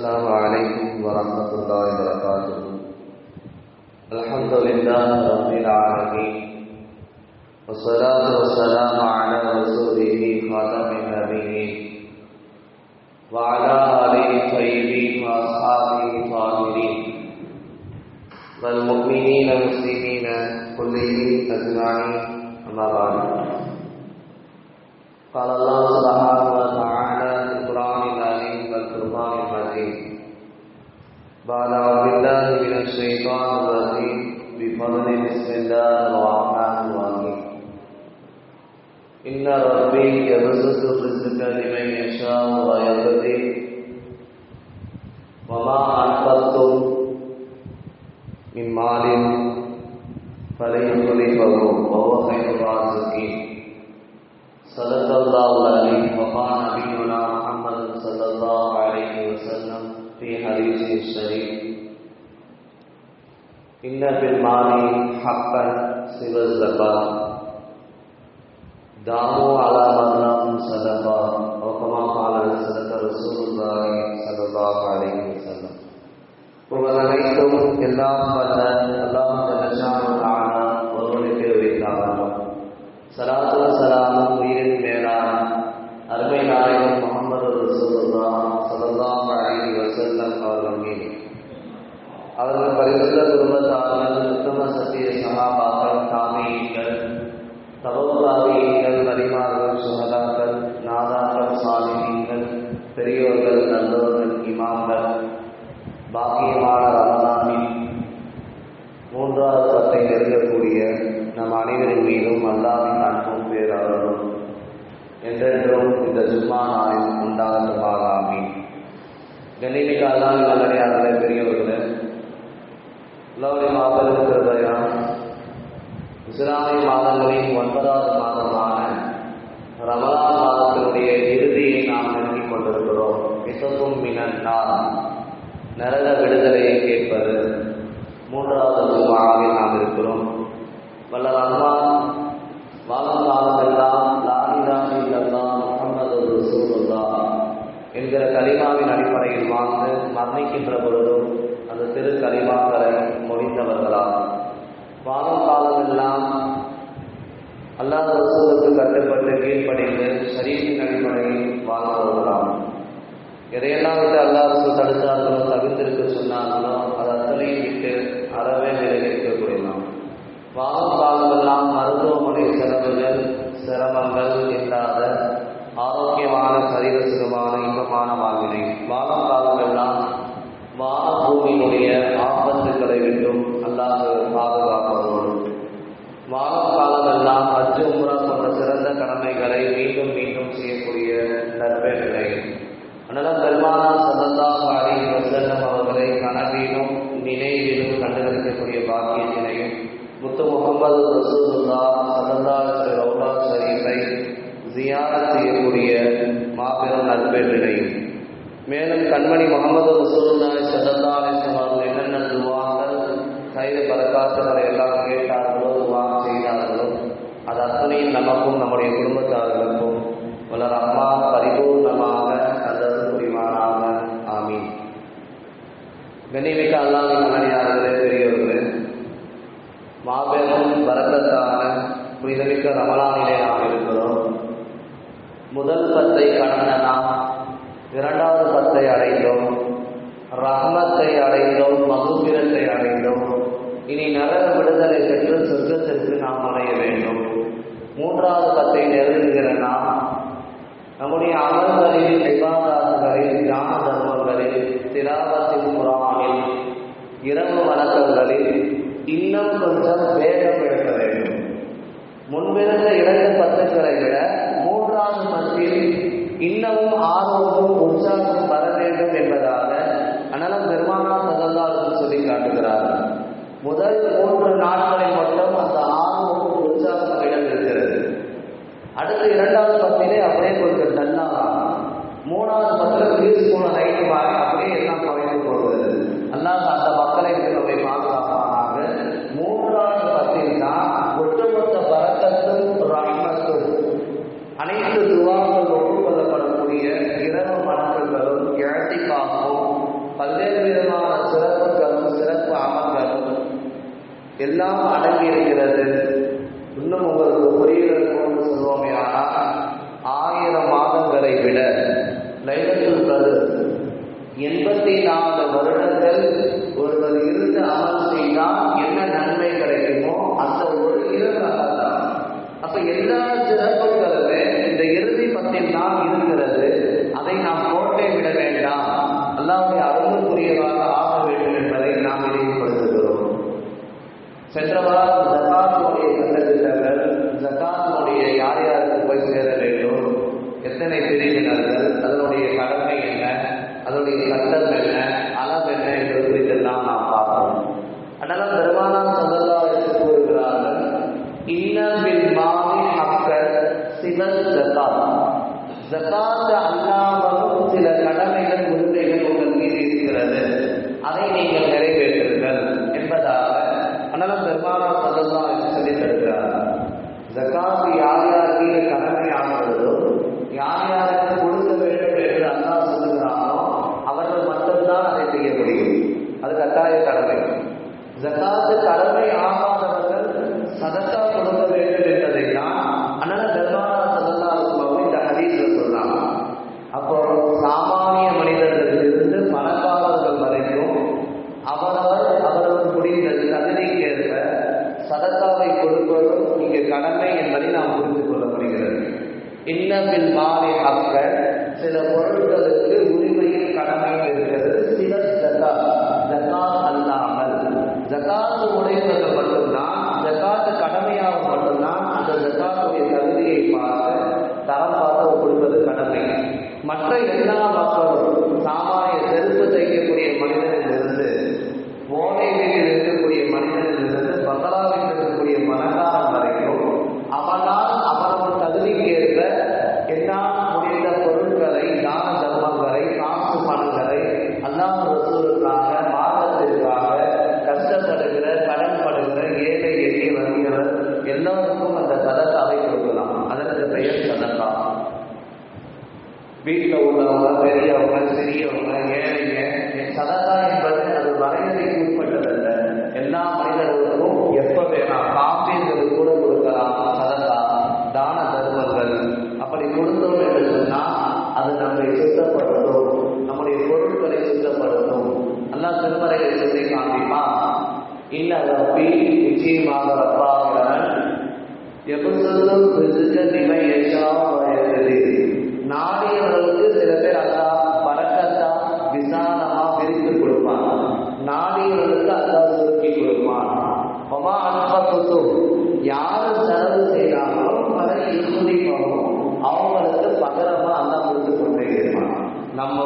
السلام عليكم ورحمة الله وبركاته. الحمد لله رب العالمين. والصلاة والسلام على رسوله خاتم النبيين. وعلى آله الطيبين وأصحابه الطاهرين. والمؤمنين المسلمين كلهم أجمعين. أما بعد. قال الله سبحانه بعد أعوذ بالله من الشيطان الرجيم بفضل بسم الله الرحمن الرحيم إن ربي يبسط الرزق لمن يشاء ويقدر وما أنفقتم من مال فليخلفه وهو خير الرازقين. صدق الله العليم وقال نبينا محمد صلى الله في حديث الشريف إن في المال حقا سوى الزكاة. دعوا على من لهم صدقة، وكما قال صدق رسول الله صلى الله عليه وسلم. وما إلا فتن الله جل شانه تعالى ونور كيوي تعالى صلاة அவர்கள் குடும்பத்தார்கள் உத்தம சத்திய சகாபாக்கள் தாமியங்கள் தபோதாபியங்கள் வலிமார்கள் சுகதாக்கள் நாதாக்கள் சாலினீங்கள் பெரியோர்கள் நல்லோர்கள் இமாம்கள் பாக்கியமான ரமலானின் மூன்றாவது பத்தை நெருங்கக்கூடிய நம் அனைவரின் மீதும் அல்லாவின் அன்பும் பேரவர்களும் என்றென்றும் இந்த ஜும்மா நாளில் உண்டாகட்டுமாக ஆமீன். கண்ணிமிக்க அல்லாவின் நல்லடியார்களே பெரியவர்கள் உலகை மாதம் இருக்கிறதையும் இஸ்லாமிய மாதங்களின் ஒன்பதாவது மாதமான ரமலான் மாதத்தினுடைய இறுதியை நாம் நெருங்கிக் கொண்டிருக்கிறோம். மிகவும் மினன்னார் நரக விடுதலையை கேட்பது. மூன்றாவது ஜுமாவில் நாம் இருக்கிறோம். வல்ல ரஹ்மான் வாழும் காலமெல்லாம் லாஹிலாஹி இல்லல்லாஹ் முஹம்மது ரசூலுல்லாஹ் என்கிற கலிமாவின் அடிப்படையில் வாழ்ந்து மரணிக்கின்ற பொழுதும் அந்த திரு கலிமா மொழிந்தவர்களாம் வாழும் காலமெல்லாம் அல்லாத ரசூலுக்கு கட்டுப்பட்டு கீழ்ப்படிந்து சரீரின் அடிப்படையில் வாழ்ந்தவர்களாம். எதையெல்லாம் விட்டு அல்லா ரசூல் தடுத்தார்களோ தவிர்த்திருக்க சொன்னார்களோ கண்மணி முகமது ரசூலுல்லாய் சதந்தா அலிஸ்லாம் அவர்கள் என்னென்ன துவாங்கள் கைது பறக்காத்துகளை எல்லாம் கேட்டார்களோ துவா செய்தார்களோ அது அத்தனையும் நமக்கும் நம்முடைய குடும்பத்தார்களுக்கும் வளர் அம்மா பரிபூர்ணமாக அல்லது புரிவானாக ஆமீன் கண்ணிமிக்க அல்லாவின் மகனியார்களே பெரியவர்களே மாபெரும் வரக்கத்தான புனிதமிக்க ரமலானிலே நாம் இருக்கிறோம் முதல் பத்தை கடந்த நாம் இரண்டாவது பத்தை அடைந்தோம் ரஹ்மத்தை அடைந்தோம் மகுபிரத்தை அடைந்தோம் இனி நரக விடுதலை பெற்று சொர்க்கத்திற்கு நாம் அடைய வேண்டும் மூன்றாவது நாம் நம்முடைய அமல்களில் விவாதாசுகளில் ஞான தர்மங்களில் திராவத்தின் குரானில் இரவு வணக்கங்களில் இன்னும் கொஞ்சம் வேகம் எடுக்க வேண்டும். முன்பிருந்த இரண்டு பத்துக்களை விட மூன்றாவது பத்தில் இன்னமும் ஆர்வமும் உற்சாகம் வர வேண்டும் என்பதாக அனலம் பெருமானா சதந்தாருக்கு சொல்லி காட்டுகிறார் முதல் மூன்று நாட்களில் மட்டும் அந்த அடுத்த இரண்டாவது பத்திலே அப்படியே கொஞ்சம் டல்லாக மூணாவது பத்தில் கிரீஸ் போன ரைட்டு பாருங்க அப்படியே எல்லாம் குறைந்து போடுவது அல்லாஹ் அந்த மக்களை நம்மை பாதுகாப்பானாக. மூன்றாவது பத்தில் தான் ஒட்டுமொத்த பறக்கத்தும் ரஹ்மத்தும் அனைத்து துவாக்கள் ஒப்புக்கொள்ளப்படக்கூடிய இரவு மனங்களும் இழத்திக்காகவும் பல்வேறு விதமான சிறப்புகளும் சிறப்பு அமல்களும் எல்லாம் அடங்கியிருக்கிறது. இன்னும் உங்களுக்கு புரிகிறது கொண்டு சொல்வோமே ஆனால் ஆயிரம் மாதங்களை விட லைலத்துல் கதிர் எண்பத்தி நாலு வருடங்கள் ஒருவர் இருந்து அமல் செய்தால் என்ன நன்மை கிடைக்குமோ அந்த ஒரு இரவு தான் அப்ப எல்லா சிறப்புகளுமே இந்த இறுதி பத்தில் தான் இருக்கிறது. அதை நாம் கோட்டை விட வேண்டாம். அல்லாவுடைய அருள் புரியவாக ஆக வேண்டும் என்பதை நாம் நினைவுபடுத்துகிறோம். சென்ற வாரம் தரம் பார்த்து கொடுப்பது கடமை மற்ற எல்லா இல்ல ரப்பி நிச்சயமாக ரப்பாகிறான் எப்பொழுதும் ரிசுக நிலை ஏற்றாவும் வருகிறது நாடியவர்களுக்கு சில பேர் அல்லா பறக்கத்தா விசாலமா பிரித்து கொடுப்பான். நாடியவர்களுக்கு அல்லா சுருக்கி கொடுப்பான். ஒமா அன்பத்து யார் செலவு செய்கிறாங்களோ அதை இப்படி அவங்களுக்கு பகரமா அல்லா கொடுத்து கொண்டே இருப்பான். நம்ம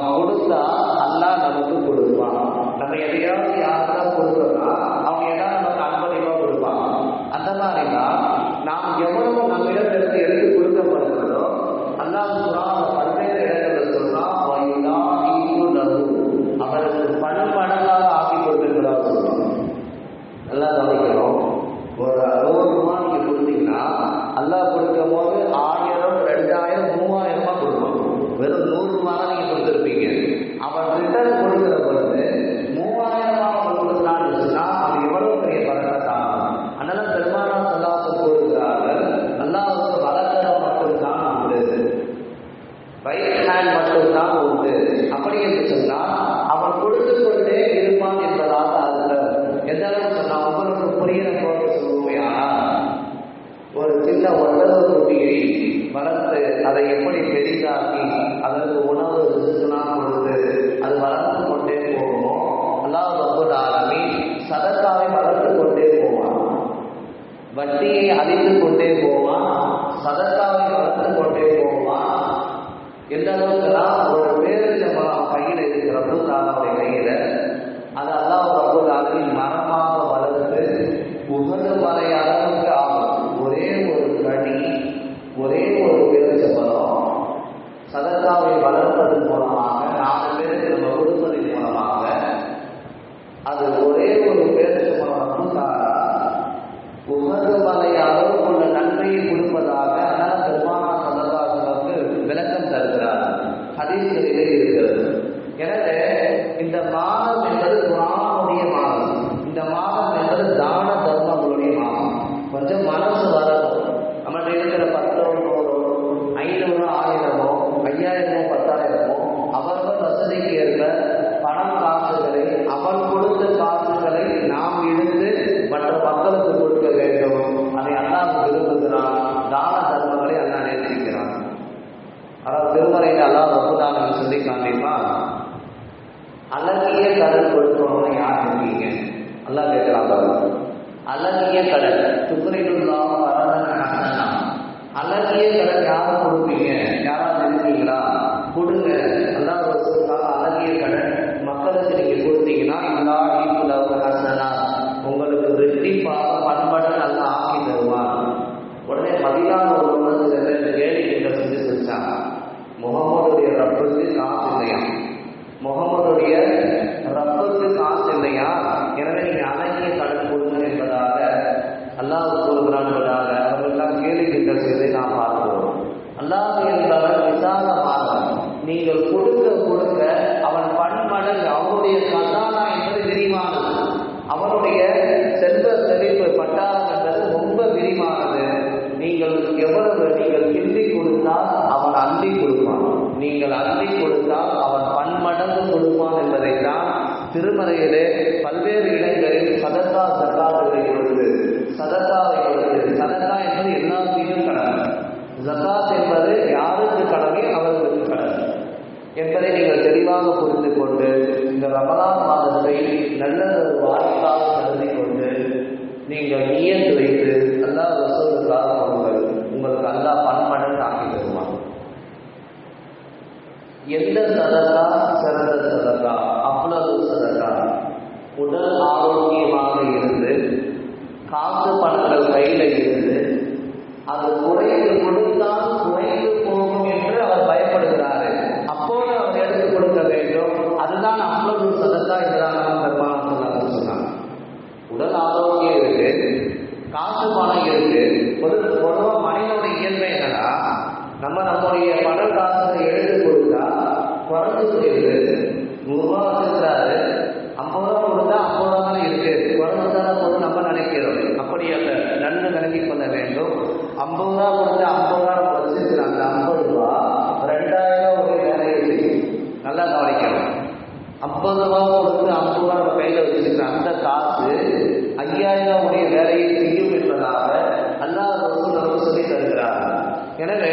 ವಲಯ அழகிய கடன் கொடுப்பவங்க யார் இருக்கீங்க நல்லா கேட்கலாம் பாருங்க அழகிய கடன். துக்குரைடுல்லா பரதன ஹசனா அழகிய கடன் யார் கொடுப்பீங்க? நீங்கள் அள்ளி கொடுத்தால் அவன் பன்மடங்கு கொடுப்பான் என்பதைத்தான் திருமறையிலே பல்வேறு இடங்களில் சதத்தா சக்காத்துகளை கொடுத்து சதத்தாவை கொடுத்து சதத்தா என்பது எல்லாத்தையும் கடமை ஜக்காத் என்பது யாருக்கு கடமை அவர்களுக்கு கடமை என்பதை நீங்கள் தெளிவாக புரிந்து கொண்டு இந்த ரமலான் மாதத்தை நல்ல ஒரு வாய்ப்பாக கருதி கொண்டு நீங்கள் நியத்து வைத்து அல்லாஹ் ரசூலுக்காக கொடுங்கள் உங்களுக்கு அல்லாஹ் பன்மடங்கு ஆக்கி தருவான் எந்த சதக்கா சிறந்த சதக்கா அவ்வளவு சதக்கா உடல் ஆரோக்கியமாக இருந்து காசு பணங்கள் கையில இருந்து அது குறைந்து கொடுத்தால் குறைந்து போகும் என்று அவர் பயப்படுகிறாரு அப்போது அவர் எடுத்து கொடுக்க வேண்டும் அதுதான் அவ்வளவு சதக்கா என்றாங்க பெருமாள் சொன்னாங்க உடல் ஆரோக்கியம் இருக்கு காசு பணம் இருக்கு ஒரு பொதுவாக மனிதனுடைய இயல்பு என்னன்னா நம்ம நம்முடைய பண காசை எழுதி கொடுத்தா குறைஞ்சு போயிருக்கு நூறுரூவா வச்சிருக்கிறாரு ஐம்பது ரூபா கொடுத்தா ஐம்பது ரூபா தான் இருக்கு. குறைஞ்சுதானே போது நம்ம நினைக்கிறோம். அப்படி அல்ல நன்மை நினைக்க கொள்ள வேண்டும். ஐம்பது ரூபா கொடுத்து ஐம்பது ரூபா நம்ம வச்சிருக்கிறாங்க ஐம்பது ரூபா ரெண்டாயிரம் ஒரு வேலையை செய்யும் நல்லா கவனிக்கணும். ஐம்பது ரூபா கொடுத்து ஐம்பது ரூபா நம்ம கையில் வச்சிருக்கிற அந்த காசு ஐயாயிரம் வேலையை செய்யும் என்பதாக அல்லாஹ் நமக்கு சொல்லி தருகிறார். எனவே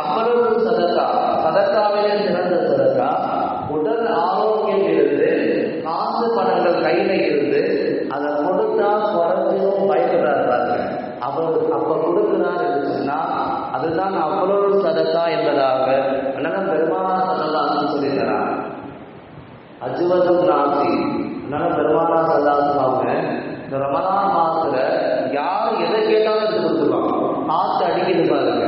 அவ்வளவு சதக்கா சதக்காவிலே சிறந்த சதக்கா உடல் ஆரோக்கியம் இருந்து காசு பணங்கள் கையில இருந்து அதை கொடுத்தா குறைஞ்சும் பயப்படுறாரு அவர் அப்ப கொடுக்கிறார் என்று சொன்னா அதுதான் அவ்வளவு சதக்கா என்பதாக அண்ணன் பெருமாள் சல்லல்லாஹு சொல்லி தரார். அஜுவதும் நாசி அதனால பெருமானா சல்லாசுவாங்க இந்த ரமலான் மாசத்துல யார் எதை கேட்டாலும் எடுத்து கொடுத்துருவாங்க காத்து அடிக்குது பாருங்க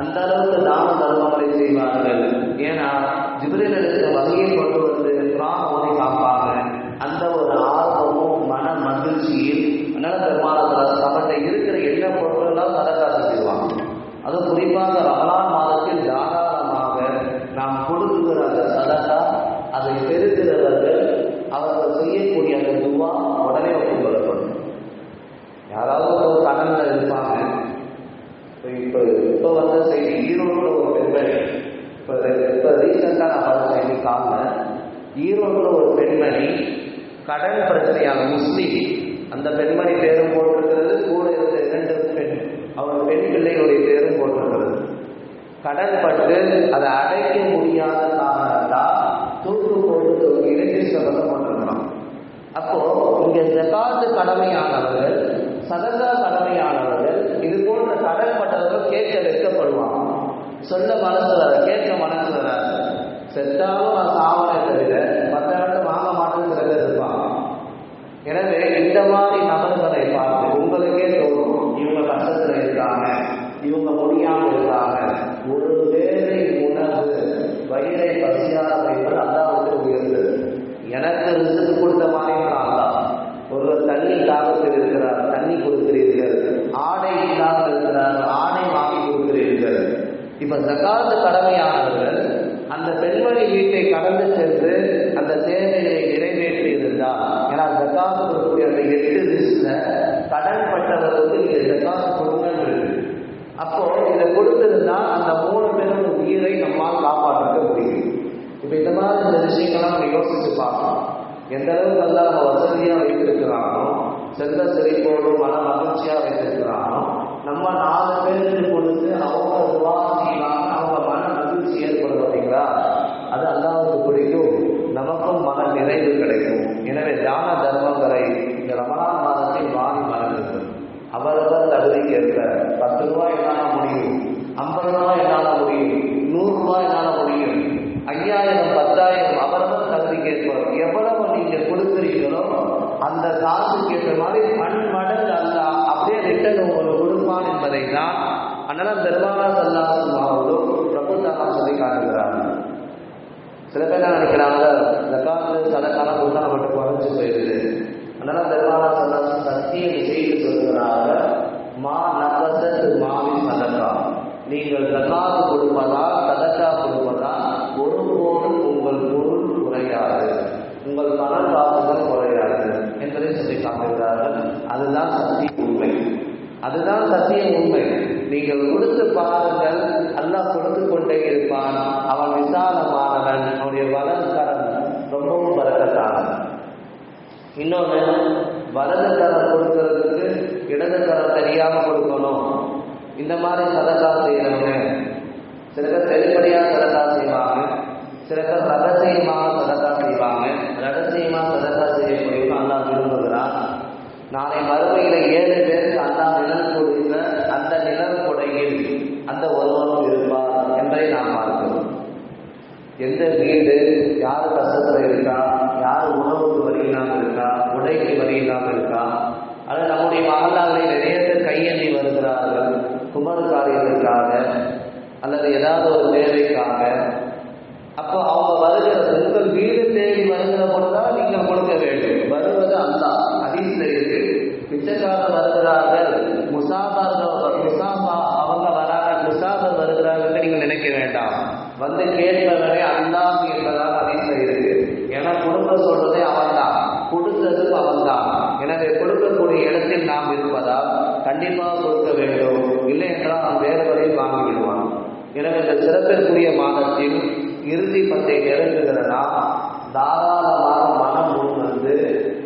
அந்த அளவுக்கு தான தர்மங்களை செய்வார்கள் ஏன்னா ஜிப்ரில் எடுத்த வகையை கொண்டு வந்து குரான் ஓதி காப்பாங்க அந்த ஒரு ஆர்வமும் மன மகிழ்ச்சியில் அதனால பெருமாள் நம்மகிட்ட இருக்கிற என்ன பொருட்களெல்லாம் சதக்கா செஞ்சிருவாங்க அதுவும் குறிப்பாக ரமலான் மாதத்தில் தாராளமாக நாம் கொடுக்குகிற அந்த சதக்கா அதை பெறுகிறவர்கள் அவர்கள் செய்யக்கூடிய அந்த துவா உடனே ஒப்புக்கொள்ளப்படும் யாராவது ஒரு கடன்ல இருப்பாங்க இப்போ இப்போ இப்போ வந்த செய்தி ஈரோட்டில் ஒரு பெண்மணி இப்போ இப்போ ரீசெண்டாக நான் பார்த்த செய்தி காலில் ஈரோட்டில் ஒரு பெண்மணி கடன் பிரச்சனையான முஸ்லீம் அந்த பெண்மணி பேரும் போட்டிருக்கிறது கூட இருந்த இரண்டு பெண் அவர் பெண் பிள்ளைகளுடைய பேரும் போட்டிருக்கிறது கடன் பட்டு அதை அடைக்க முடியாத காரணத்தால் தூக்கு போட்டு ஒரு இலக்கிய அப்போ இங்க ஜகாத்து கடமையானவர்கள் சதகா கடமையானவர்கள் இது போன்ற கடன் பட்டவர்கள் கேட்க வைக்கப்படுவாங்க சொல்ல மனசு வர கேட்க மனசு வராது. செத்தாலும் நான் சாவனை தவிர மற்ற இடத்துல வாங்க மாட்டேன்னு சில பேர் இருப்பாங்க. எனவே இந்த மாதிரி நபர்களை பார்த்து கொடுக்கக்கூடிய எட்டு கடன் பட்டவர்களுக்கு நீங்க ஜக்காத்து கொடுங்கன்னு அப்போ இதை கொடுத்திருந்தா அந்த மூணு பேரும் உயிரை நம்மால் காப்பாற்ற முடியும். இப்ப இந்த மாதிரி இந்த விஷயங்கள்லாம் நம்ம யோசிச்சு பார்க்கலாம் எந்த அளவுக்கு நல்லா நம்ம வசதியா வைத்திருக்கிறானோ செல்ல செழிப்போடு மன மகிழ்ச்சியா வைத்திருக்கிறானோ நம்ம நாலு பேருக்கு கொடுத்து அவங்க துவா அவங்க மன மகிழ்ச்சி ஏற்படும் பார்த்தீங்களா அது அல்லாவுக்கு பிடிக்கும். நமக்கும் மன நிறைவு கிடைக்கும். எனவே தான தர்மங்களை இந்த ரமணான் மாதத்தில் வாங்கி மறந்துங்கள் அவரவர் தகுதிக்கு ஏற்ப பத்து ரூபாய் என்னால முடியும் ஐம்பது ரூபாய் என்னால முடியும் நூறு ரூபாய் என்னால முடியும் ஐயாயிரம் பத்தாயிரம் அவரவர் தகுதிக்கு ஏற்ப எவ்வளவு நீங்க கொடுக்குறீங்களோ அந்த காசுக்கு ஏற்ற மாதிரி பன்மடங்கு அல்ல அப்படியே ரிட்டர்ன் உங்களுக்கு கொடுப்பான் என்பதை தான் அதனால பெருமானா சல்லாசம் அவர்களும் பிரபு தானா சொல்லி காட்டுகிறார். சில பேர் என்ன நினைக்கிறாங்க? ஜக்காத்து சதக்கான கொடுத்தா நம்மகிட்ட குறைஞ்சு போயிடுது. அதனால பெருமானா சல்லாசம் சத்தியம் செய்து சொல்லுகிறாங்க மா நபசத்து மாவி சதக்கா. நீங்கள் ஜக்காத்து கொடுப்பதால் சதக்கா கொடுப்பதால் ஒருபோதும் உங்கள் பொருள் குறையாது. உங்கள் பண காப்புகள் குறையாது. என்பதை சொல்லி காட்டுகிறார்கள் அதுதான் சத்திய உண்மை. அதுதான் சத்திய உண்மை. நீங்கள் கொடுத்து பாருங்கள். அல்லாஹ் கொடுத்து கொண்டே இருப்பான். அவன் விசாலமானவன். அவனுடைய வலதுகரம் இன்னொன்று வலது கரம் கொடுக்கறதுக்கு இடது கரம் தெரியாமல் கொடுக்கணும். இந்த மாதிரி சதக்கா செய்யறவங்க சில பேர் வெளிப்படையாக சதக்கா செய்வாங்க. சில பேர் ரகசியமாக சதக்கா செய்வாங்க. ரகசியமாக சதக்கா செய்யக்கூடியவங்க அல்லா விரும்புகிறார். நாளை மறுமையில் ஏழு பேருக்கு அல்லா நிழல் கொடுத்த அந்த நிழல் கொடையில் அந்த ஒருவரும் இருப்பார் என்பதை நாம் பார்க்கிறோம். எந்த வீடு யார் கஷ்டத்தில் இருக்கு யார் உணவுக்கு வரி இல்லாமல் இருக்கா உடைக்கு வரி இல்லாமல் இருக்கா அது நம்முடைய மகளாவை நிறைய பேர் கையெண்ணி வருகிறார்கள் குமர் காரியத்திற்காக அல்லது ஏதாவது ஒரு தேவைக்காக அப்போ அவங்க வருகிறது உங்கள் வீடு தேடி வருகிற பொழுதுதான் நீங்கள் கொடுக்க வேண்டும் வருவது அல்லா அதிசல இருக்கு பிச்சைக்காரர் வருகிறார்கள் முசாபார்கள் முசாபா அவங்க வராங்க முசாபர் வருகிறார்கள் நீங்கள் நினைக்க வேண்டாம் வந்து கேட்பவனே அல்லாஹ் என்பதாக அதிசல இருக்கு ஏன்னா கொடுக்க சொல்றதே அவன்தான் கொடுத்ததும் அவன்தான் எனவே கொடுக்கக்கூடிய இடத்தில் நாம் இருப்பதால் கண்டிப்பாக கொடுக்க வேண்டும் இல்லை என்றால் அவன் வேறு வரையில் வாங்கி விடுவான் எனவே இந்த சிறப்பிற்குரிய மாதத்தில் இறுதி பத்தை நெருங்குகிற நாம் தாராளமாக மனம் முன் வந்து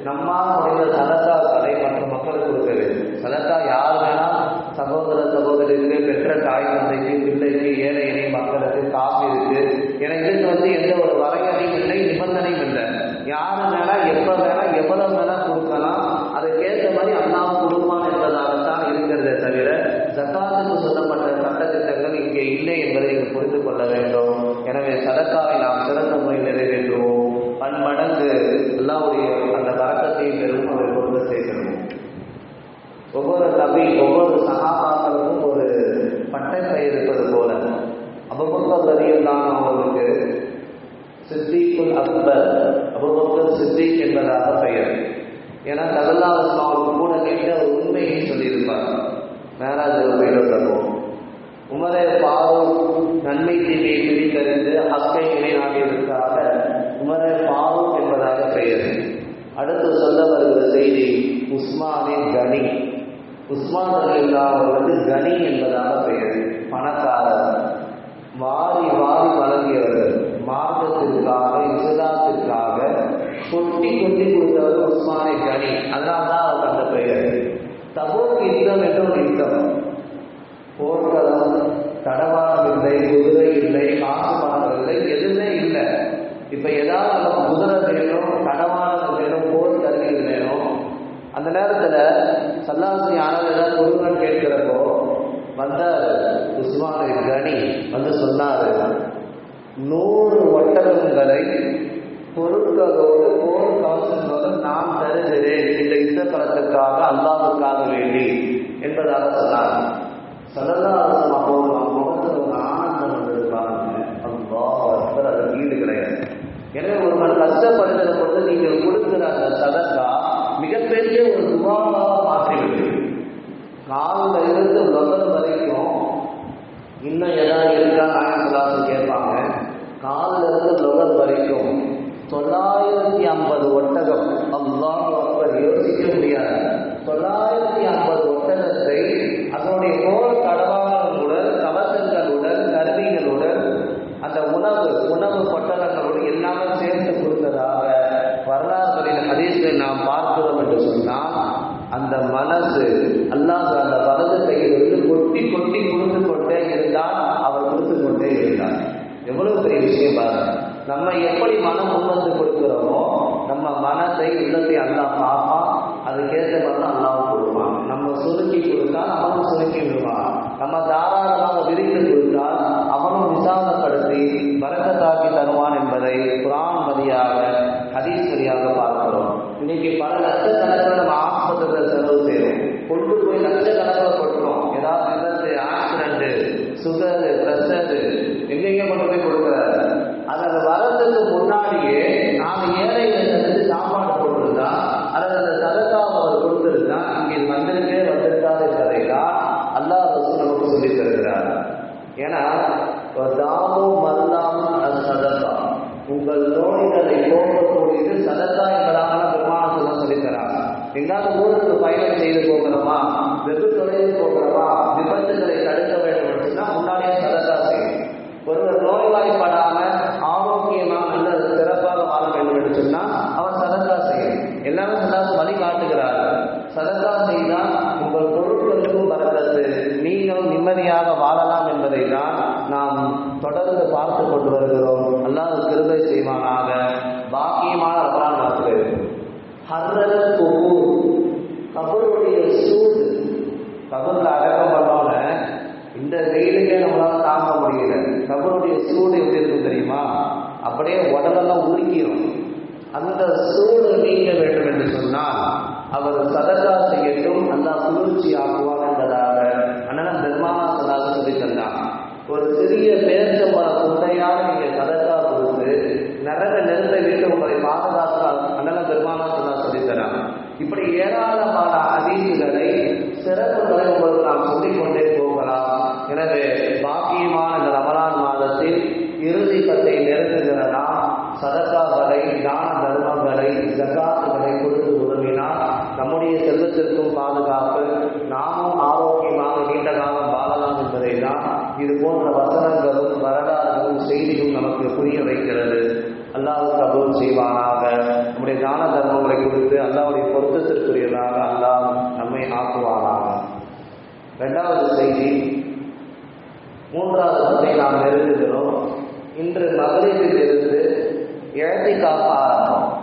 நம்மால் முடிந்த சதக்காக்களை மற்ற மக்களுக்கு கொடுக்க வேண்டும் சதக்கா யார் வேணா சகோதர சகோதரிக்கு பெற்ற தாய் தந்தைக்கு பிள்ளைக்கு ஏழை எளிய மக்களுக்கு காப்பீருக்கு என இதுக்கு வந்து எந்த ஒரு வரையறையும் இல்லை நிபந்தனையும் இல்லை யாரு வேணா எப்ப வேணா எவ்வளவு வேணா கொடுக்கலாம் அதுக்கேற்ற மாதிரி அண்ணாவும் கொடுப்பான் என்பதாகத்தான் இருக்கிறதே தவிர ஜக்காத்துக்கு சொல்லப்பட்ட சட்டத்திட்டங்கள் இங்கே இல்லை என்பதை நீங்கள் புரிந்து கொள்ள வேண்டும் எனவே சதக்காவை நாம் சிறந்த முறையில் நிறைவேற்றுவோம் பன்மடங்கு அல்லாவுடைய அந்த வரக்கத்தையும் பெறும் அதை கொண்டு சேர்க்கணும் ஒவ்வொரு ஒவ்வொரு சகாபாக்களுக்கும் ஒரு பட்டப்பெயர் இருப்பது போல. அபுபக்கர் ரதியல்லான் அவர்களுக்கு சித்திக்குல் அக்பர் அபுபக்கர் சித்திக் என்பதாக பெயர். ஏன்னா சதல்லாஹ் அவருக்கு கூட கேட்ட உண்மையை சொல்லியிருப்பார். மேராஜ் பெயர் தருவோம் உமரே பாரூக் நன்மை தீமையை பிரித்தறிந்து ஹக்கை நிலைநாட்டியதற்காக உமரே பாரூக் என்பதாக பெயர். அடுத்து சொல்ல வருகிற செய்தி உஸ்மானின் கனி. உஸ்மான் அலில்லா அவர்களுக்கு கனி என்பதாக பெயர். பணக்காரர். வாரி வாரி வழங்கியவர்கள் மார்க்கத்திற்காக இசுலாத்திற்காக கொட்டி கொட்டி கொடுத்தவர் உஸ்மானை கனி. அதனால தான் அவர் அந்த பெயர். தபோக் யுத்தம் என்ற ஒரு யுத்தம். போர்க்களம் தடவாளம் இல்லை குதிரை இல்லை காசு பணம் இல்லை எதுவுமே இல்லை. இப்ப ஏதாவது நம்ம குதிரை வேணும் தடவாளம் வேணும் போர் கருவிகள் வேணும். அந்த நேரத்தில் சல்லாசி யாராவது ஏதாவது கொடுங்கன்னு கேட்கிறப்போ வந்தார். உஸ்மான் கனி வந்து சொன்னார் நூறு ஒட்டகங்களை பொருட்களோடு போர் கவசத்தோடு நான் தருகிறேன். இந்த யுத்த களத்துக்காக அல்லாவுக்காக வேண்டி என்பதாக சொன்னார். சதல்லாசம் நான் முகத்தில் ஒரு ஆனந்தம் வந்திருப்பாங்க அல்லா ஈடு கிடையாது. எனவே ஒருவர் கஷ்டப்படுகிற பொழுது நீங்கள் கொடுக்கிற அந்த சதக்கா மிகப்பெரிய ஒரு துவாவாக மாற்றிவிட்டு காலில் இருந்து முதல் வரைக்கும் இன்னும் எதாவது இருக்கா நாயகலாசம் கேட்பாங்க. காலில் இருந்து முதல் வரைக்கும் தொள்ளாயிரத்தி ஐம்பது ஒட்டகம். அல்லாஹ் அக்பர் யோசிக்க முடியாது. தொள்ளாயிரத்தி ஐம்பது ஒட்டகத்தை அதனுடைய போர் அந்த மனசு அல்லாஹ் அந்த வலது கையிலிருந்து கொட்டி கொட்டி கொடுத்து கொண்டே இருந்தால் அவர் கொடுத்து கொண்டே இருந்தார் எவ்வளவு பெரிய விஷயம் நம்ம எப்படி மனம் உணர்ந்து கொடுக்கிறோமோ நம்ம மனதை உள்ளத்தை அல்லா பார்ப்பான் அதுக்கேற்ற மாதிரி அல்லாவும் கொடுப்பான். நம்ம சுருக்கி கொடுத்தா அவனும் சுருக்கி விடுவான். நம்ம தாராளமாக விரித்து கொடுத்தால் அவனும் விசாலப்படுத்தி வரக்கத்தாக்கி தருவான் என்பதை குரான் வழியாக ஹதீஸ் வழியாக பார்க்கிறோம். இன்னைக்கு பல லட்சக்கணக்கான நம்ம ஆஸ்பத்திரியில் செலவு செய்யறோம் கொண்டு போய் லட்சக்கணக்கில் கொடுக்கிறோம் ஏதாவது விபத்து ஆக்சிடென்ட் சுகரு ப்ரெஷரு எங்கெங்க கொண்டு போய் கொடுக்குறாரு அது அந்த வரதுக்கு முன்னாடியே நாம ஏழைகளுக்கு சாப்பாடு கொடுத்துருந்தா அல்லது அந்த சதக்காவை அவர் கொடுத்திருந்தா இங்கே வந்திருக்கே வந்திருக்காது என்பதை தான் அல்லாஹ் ரசூல் நமக்கு சொல்லித் தருகிறார் ஏன்னா தாமு மல்லாம் அது சதக்கா உங்கள் நோய்களை போக்கக்கூடியது சதக்கா என்பதாக பெருமானத்தில் சொல்லித் தராங்க எங்காவது ஊருக்கு பயணம் செய்து போகிறோமா வெகு தொலைவில் போகிறோமா விபத்துகளை தடுக்க வேண்டும் அப்படின்னா முன்னாடியே சதக்கா செய்யும் ஒருவர் நோய்வாய்ப்படாம ஆரோக்கியமாக நல்ல சிறப்பாக வாழ வேண்டும் என்று சொன்னால் அவர் சதக்கா செய்யும் எல்லாமே சதாக்கு வழி காட்டுகிறார்கள் சதக்கா செய்தால் உங்கள் பொருட்களுக்கும் வரக்கத்து நீங்கள் நிம்மதியாக வாழலாம் என்பதை தான் நாம் தொடர்ந்து பார்த்து கொண்டு வருகிறோம் அல்லாஹ் கிருபை செய்வானாக பாக்கியமான ரமலான் நாட்கள் ஹர்ரல் குபூர் கபருடைய சூடு கபரில் அடக்கம் பண்ணோட இந்த வெயிலுக்கே நம்மளால தாங்க முடியல கபருடைய சூடு எப்படி இருக்கும் தெரியுமா அப்படியே உடலெல்லாம் உருக்கிடும் அந்த சூடு நீங்க வேண்டும் என்று சொன்னால் அவர் சதகா செய்யட்டும் நல்லா குளிர்ச்சி ஆக்குவார் என்பதாக அண்ணன் பெருமானா சொல்லாத சொல்லி தந்தார் ஒரு சிறிய பேர்ச்சம்பழ குட்டையாக நீங்க சதகா கொடுத்து நரக நெருப்பை விட்டு உங்களை பாதுகாத்தால் அண்ணன் பெருமானா சொல்லா சொல்லி தராங்க இப்படி ஏராளமான இரண்டாவது செய்தி மூன்றாவது முறை நாம் நெருங்குகிறோம் இன்று மகளிரில் இருந்து ஏழ்த்திக்காக ஆரம்பம்.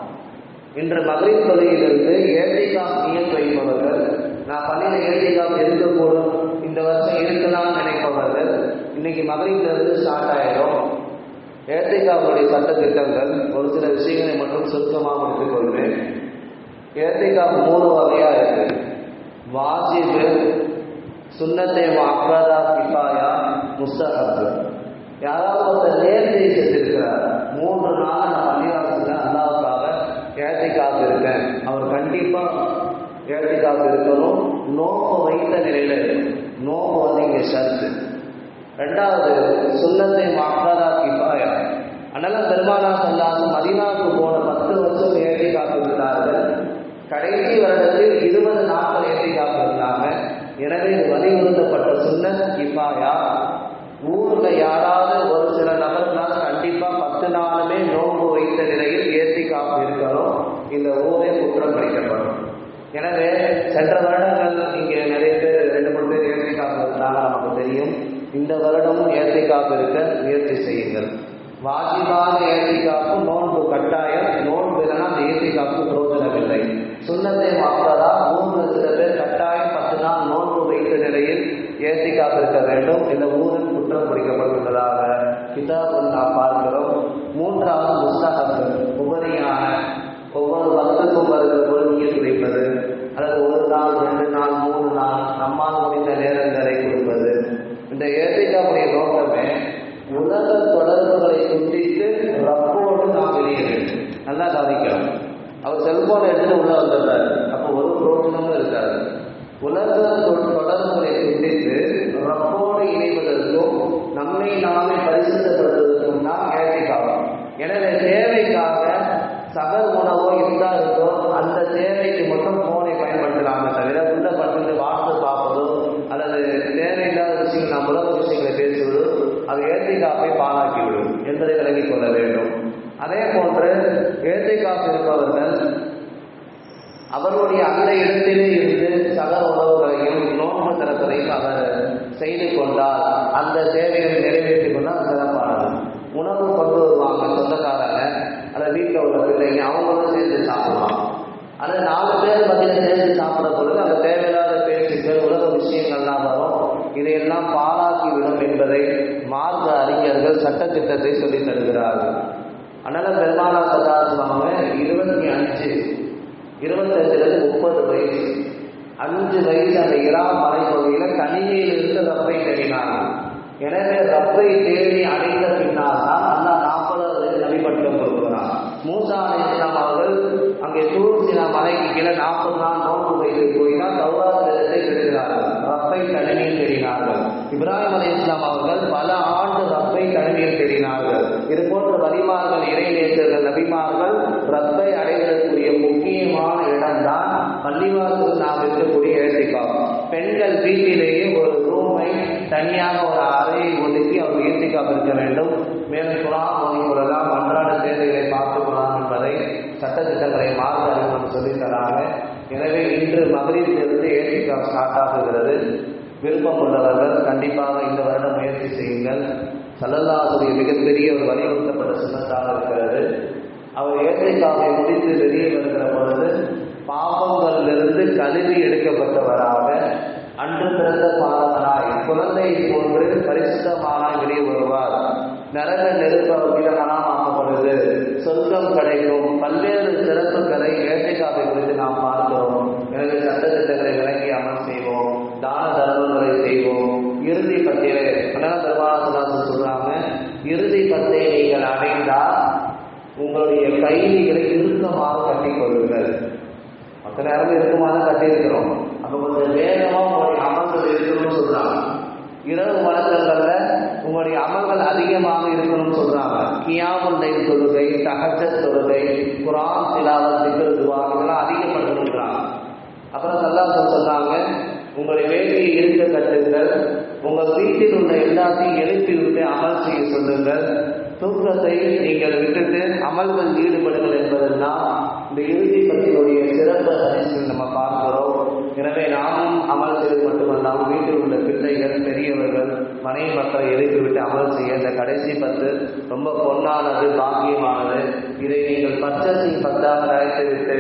இன்று மகளிர் தொழிலிருந்து ஏழ்த்திக்காக நியத் வைப்பவர்கள் நான் பள்ளியில் ஏழ்த்திக்காக இருக்கக்கூடும் இந்த வருஷம் இருக்கலாம் நினைப்பவர்கள் இன்னைக்கு மகளிரிலிருந்து ஸ்டார்ட் ஆயிடும் ஏத்திகாவுடைய சட்ட திட்டங்கள் ஒரு சில விஷயங்களை மட்டும் சுருக்கமாக முடித்துக் கொள்வேன் மூணு வகையாக இருக்கு. வாஜிபு சுன்னத்தை அக்கதா கிஃபாயா முஸ்தஹப் யாராவது ஒருத்தர் நேர்த்தி செஞ்சிருக்கிறார் மூன்று நாள் நான் பள்ளிவாசத்தில் அல்லாவுக்காக ஏற்றி இருக்கேன் அவர் கண்டிப்பா காத்து இருக்கணும் நோக்கு வைத்த நிலையில் இருக்கணும் நோக்கு வந்து இங்கே ஷர்த்து. ரெண்டாவது சுண்ணத்தை மாக்காதா கிஃபாயா. அதனால பெருமானா சொல்லாது மதினாவுக்கு போன பத்து வருஷம் ஏற்றி காத்திருந்தார்கள். கடைசி வருடத்தில் இருபது நாட்கள் ஏற்றி காத்திருந்தாங்க. எனவே வலியுறுத்தப்பட்ட சுண்ணத் கிஃபாயா ஊர்ல யாராவது ஒரு சில நபர்களால் கண்டிப்பா பத்து நாளுமே நோன்பு வைத்த நிலையில் ஏற்றி காப்பு இருக்கிறோம் இந்த ஊரே குற்றம் வைக்கப்படும் எனவே சென்ற வருடங்கள் இங்கே நிறைய பேர் ரெண்டு மூணு பேர் ஏற்றி காப்பு நமக்கு தெரியும். இந்த வருடமும் ஏற்றி காப்பு இருக்க முயற்சி செய்யுங்கள். வாஜிபான ஏற்றி காப்பு நோன்பு கட்டாயம் நோன்பு இல்லைன்னா அந்த ஏற்றி காப்பு பிரோஜனமில்லை சுண்ணத்தை மாற்றதா மூன்று சில பேர் கட்டாயம் பத்து நாள் நோன்பு வைத்த நிலையில் ஏற்றி இருக்க வேண்டும். இந்த ஊரில் குற்றம் பிடிக்கப்படுகின்றதாக கிதாபில் நாம் பார்க்கிறோம். மூன்றாவது உற்சாகங்கள் உபரியான ஒவ்வொரு பக்தருக்கும் வருகிற பொழுது வைப்பது அல்லது ஒரு நாள் ரெண்டு நாள் மூணு நாள் நம்மால் முடிந்த நேரங்களை கொடுப்பது இந்த ஏத்திகாவுடைய நோக்கமே உலக தொடர்புகளை துண்டித்து ரப்போடு நாம் வெளியே வேண்டும். நல்லா கவனிக்கணும். அவர் செல்போனை எடுத்து உள்ள வந்துடுறாரு. அப்போ ஒரு பிரோஜனமும் இருக்காது. உலக தொ- தொடர்புகளை சிந்தித்து ரப்போடு இணைவதற்கும் நம்மை நாமே பரிசுத்தப்படுத்துவதற்கும் தான் ஏத்திகாவும் எனவே தேவைக்காக சகல் உணவோ இருந்தாருக்கோ அந்த தேவைக்கு மட்டும் போனை பயன்படுத்தலாமே தவிர உள்ள பட்டு வாட்ஸ்அப் பார்ப்பதோ அல்லது தேவையில்லாத விஷயங்கள் நாம் உலக விஷயங்களை பேசுவதோ அது ஏத்திகாப்பை பாழாக்கிவிடும் என்பதை விலகிக் கொள்ள வேண்டும் அதே போன்று ஏத்திகாப்பு இருப்பவர்கள் அவருடைய அந்த இடத்திலே இருந்து சக உணவுகளையும் நோன்பு திறப்பதையும் அவர் செய்து கொண்டால் அந்த தேவைகளை நிறைவேற்றிக் கொண்டால் சிறப்பானது உணவு கொண்டு வருவாங்க சொந்தக்காரங்க வீட்டில் உள்ள பிள்ளைங்க அவங்களும் சேர்ந்து சாப்பிடலாம் ஆனால் நாலு பேர் மத்தியில் சேர்ந்து சாப்பிட பொழுது அங்கே தேவையில்லாத பேச்சுக்கள் உலக விஷயங்கள்லாம் வரும் இதையெல்லாம் பாழாக்கி விடும் என்பதை மார்க்க அறிஞர்கள் சட்டத்திட்டத்தை சொல்லித் தருகிறார்கள் அதனால பெருமானா சதாசிவங்க இருபத்தி அஞ்சு இருபத்தஞ்சிலிருந்து முப்பது வயசு அஞ்சு வயசு அந்த இரா மலைப்பகுதியில் தனிமையில் இருந்து ரப்பை தேடினார்கள் எனவே தேடி அடைந்த பின்னால் தான் அல்லா நாற்பதாவது நபிப்பட்டம் கொடுக்கிறான். மூசா அலிஸ்லாம் அவர்கள் அங்கே தூர்சினா மலைக்கு கீழே நாற்பது நாள் நோன்பு வைத்து போய் தௌராத்திரத்தை பெறுகிறார்கள். ரப்பை தனிமையில் தேடினார்கள். இப்ராஹிம் அலி இஸ்லாம் அவர்கள் பல ஆண்டு ரப்பை தனிமையில் தேடினார்கள். இது போன்ற வலிமார்கள் இறைநேசர்கள் நபிமார்கள் ரப்பை அடைவதற்குரிய முக்கியமான இடம்தான் பள்ளிவாசல் நாம் இருக்கக்கூடிய ஏற்றிக்காம் பெண்கள் வீட்டிலேயே ஒரு ரூமை தனியாக ஒரு அறையை ஒதுக்கி அவர் ஏற்றிக்காப் இருக்க வேண்டும். மேலும் குரான் ஓதி அன்றாட தேவைகளை பார்த்துக் கொள்ளலாம் என்பதை சட்டத்திட்டங்களை மார்க்க அறிமுகம் சொல்லித் எனவே இன்று மகளிரிலிருந்து ஏற்றிக்கா ஸ்டார்ட் ஆகுகிறது. விருப்பம் உள்ளவர்கள் கண்டிப்பாக இந்த வருடம் முயற்சி செய்யுங்கள். சல்லல்லாஹுடைய மிகப்பெரிய ஒரு வலியுறுத்தப்பட்ட சின்னத்தாக இருக்கிறது. அவர் ஏற்றிக்காவை முடித்து வெளியே வருகிற பொழுது பாவங்களிலிருந்து கழுவி எடுக்கப்பட்டவராக அன்று பிறந்த பாலகனாய் குழந்தை போன்று பரிசுத்தமான வெளியே வருவார் நரக நெருப்ப அவர்களிடம் ஆகப்படுது சொர்க்கம் கிடைக்கும். பல்வேறு சிறப்புகளை ஏற்றைக்காவை குறித்து நாம் பார்க்கிறோம். எனவே சட்டத்திட்டங்களை விளங்கி அமல் செய்வோம். தான தர்மங்களை செய்வோம். இறுதி பத்தியிலே அதனால பெருமாசலாசன் சொல்றாங்க இறுதி பத்தை நீங்கள் அடைந்தால் உங்களுடைய கைதிகளை இறுக்கமாக கட்டிக் கொள்ளுங்கள். மற்ற நேரம் இறுக்கமாக தான் கட்டியிருக்கிறோம். கொஞ்சம் வேகமாக உங்களுடைய அமல்கள் இருக்கணும்னு சொல்றாங்க. இரவு வழக்கங்கள்ல உங்களுடைய அமல்கள் அதிகமாக இருக்கணும்னு சொல்றாங்க. கியாமுல் தொழுகை தஹஜத் தொழுகை குரான் திலாவல் திக்ர் துவா இதெல்லாம் அதிகப்படுத்தணுன்றாங்க அப்புறம் சல்லாசம் சொன்னாங்க உங்களுடைய வேலையை இருக்க கட்டுங்கள் உங்கள் வீட்டில் உள்ள எல்லாத்தையும் எழுப்பி விட்டு அமல் செய்ய சொல்லுங்கள். தூக்கத்தை நீங்கள் விட்டுட்டு அமல்கள் ஈடுபடுங்கள் என்பதெல்லாம் இந்த இறுதி பற்றியுடைய சிறப்பு ஹரிசில் நம்ம பார்க்கிறோம். எனவே நாமும் அமல் செய்வது மட்டுமல்லாமல் வீட்டில் உள்ள பிள்ளைகள் பெரியவர்கள் மனைவி மக்களை எழுப்பிவிட்டு அமல் செய்ய இந்த கடைசி பத்து ரொம்ப பொன்னானது பாக்கியமானது. இதை நீங்கள் பச்சத்தின் பத்தாக நினைத்துவிட்டு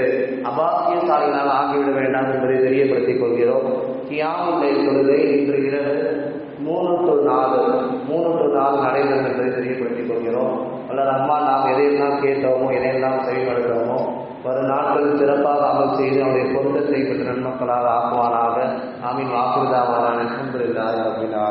அபாக்கியசாலினால் ஆகிவிட வேண்டாம் என்பதை தெரியப்படுத்திக் கொள்கிறோம். கியாமுடைய தொழுகை இன்று இரவு மூணு டு நாலு மூணு டு நாலு நடைபெறும் என்பதை தெரியப்படுத்திக் கொள்கிறோம். அல்லது அம்மா நாம் எதையெல்லாம் கேட்டோமோ எதையெல்லாம் செயல்படுத்தோமோ வரும் நாட்கள் சிறப்பாக அமல் செய்து அவருடைய பொருத்தத்தை பெற்ற நன்மக்களாக ஆக்குவானாக. ஆமீன். வாக்குதாவான அப்படின்னா